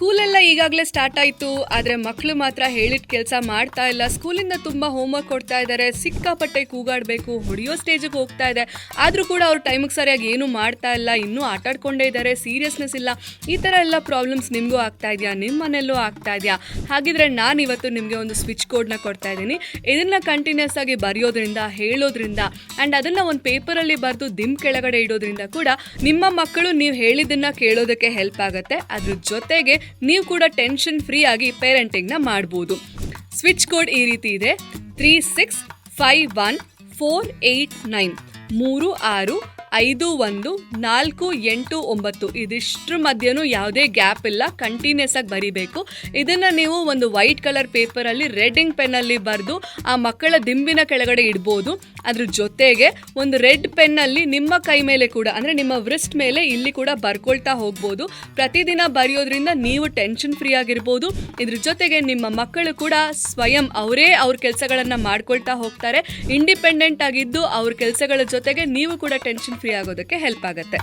ಸ್ಕೂಲೆಲ್ಲ ಈಗಾಗಲೇ ಸ್ಟಾರ್ಟ್ ಆಯಿತು, ಆದರೆ ಮಕ್ಕಳು ಮಾತ್ರ ಹೇಳಿದ ಕೆಲಸ ಮಾಡ್ತಾ ಇಲ್ಲ. ಸ್ಕೂಲಿಂದ ತುಂಬ ಹೋಮ್ವರ್ಕ್ ಕೊಡ್ತಾ ಇದ್ದಾರೆ ಸಿಕ್ಕಾಪಟ್ಟೆ ಕೂಗಾಡಬೇಕು, ಹೊಡೆಯೋ ಸ್ಟೇಜಿಗೆ ಹೋಗ್ತಾ ಇದೆ. ಆದರೂ ಕೂಡ ಅವ್ರು ಟೈಮಿಗೆ ಸರಿಯಾಗಿ ಏನೂ ಮಾಡ್ತಾ ಇಲ್ಲ, ಇನ್ನೂ ಆಟಾಡ್ಕೊಂಡೇ ಇದ್ದಾರೆ ಸೀರಿಯಸ್ನೆಸ್ ಇಲ್ಲ. ಈ ಥರ ಎಲ್ಲ ಪ್ರಾಬ್ಲಮ್ಸ್ ನಿಮಗೂ ಆಗ್ತಾ ಇದೆಯಾ? ನಿಮ್ಮ ಮನೆಯಲ್ಲೂ ಆಗ್ತಾ ಇದೆಯಾ? ಹಾಗಿದ್ರೆ ನಾನು ಇವತ್ತು ನಿಮಗೆ ಒಂದು ಸ್ವಿಚ್ ಕೋಡ್ನ ಕೊಡ್ತಾ ಇದ್ದೀನಿ. ಇದನ್ನು ಕಂಟಿನ್ಯೂಸ್ ಆಗಿ ಬರೆಯೋದ್ರಿಂದ, ಹೇಳೋದ್ರಿಂದ ಆ್ಯಂಡ್ ಅದನ್ನು ಒಂದು ಪೇಪರಲ್ಲಿ ಬರೆದು ದಿಮ್ ಕೆಳಗಡೆ ಇಡೋದ್ರಿಂದ ಕೂಡ ನಿಮ್ಮ ಮಕ್ಕಳು ನೀವು ಹೇಳಿದ್ದನ್ನು ಕೇಳೋದಕ್ಕೆ ಹೆಲ್ಪ್ ಆಗುತ್ತೆ. ಅದ್ರ ಜೊತೆಗೆ ನೀವು ಕೂಡ ಟೆನ್ಷನ್ ಫ್ರೀ ಆಗಿ ಪೇರೆಂಟಿಂಗ್ನ ಮಾಡ್ಬೋದು. ಸ್ವಿಚ್ ಕೋಡ್ ಈ ರೀತಿ ಇದೆ. Three six five one four eight nine ಮೂರು ಆರು ಐದು ಒಂದು ನಾಲ್ಕು ಎಂಟು ಒಂಬತ್ತು ಇದಿಷ್ಟ್ರ ಮಧ್ಯನೂ ಯಾವುದೇ ಗ್ಯಾಪ್ ಇಲ್ಲ ಕಂಟಿನ್ಯೂಸ್ ಆಗಿ ಬರಿಬೇಕು. ಇದನ್ನು ನೀವು ಒಂದು ವೈಟ್ ಕಲರ್ ಪೇಪರಲ್ಲಿ ರೆಡ್ಡಿಂಗ್ ಪೆನ್ನಲ್ಲಿ ಬರೆದು ಆ ಮಕ್ಕಳ ದಿಂಬಿನ ಕೆಳಗಡೆ ಇಡ್ಬೋದು. ಅದ್ರ ಜೊತೆಗೆ ಒಂದು ರೆಡ್ ಪೆನ್ನಲ್ಲಿ ನಿಮ್ಮ ಕೈ ಮೇಲೆ ಕೂಡ, ಅಂದರೆ ನಿಮ್ಮ ವ್ರಿಸ್ಟ್ ಮೇಲೆ ಇಲ್ಲಿ ಕೂಡ ಬರ್ಕೊಳ್ತಾ ಹೋಗ್ಬೋದು. ಪ್ರತಿದಿನ ಬರೆಯೋದ್ರಿಂದ ನೀವು ಟೆನ್ಷನ್ ಫ್ರೀ ಆಗಿರ್ಬೋದು. ಇದ್ರ ಜೊತೆಗೆ ನಿಮ್ಮ ಮಕ್ಕಳು ಕೂಡ ಸ್ವಯಂ ಅವರೇ ಅವ್ರ ಕೆಲಸಗಳನ್ನು ಮಾಡ್ಕೊಳ್ತಾ ಹೋಗ್ತಾರೆ. ಇಂಡಿಪೆಂಡೆಂಟ್ ಆಗಿದ್ದು ಅವ್ರ ಕೆಲಸಗಳ ಜೊತೆಗೆ ನೀವು ಕೂಡ ಟೆನ್ಷನ್ ಫ್ರೀ ಆಗೋದಕ್ಕೆ ಹೆಲ್ಪ್ ಆಗುತ್ತೆ.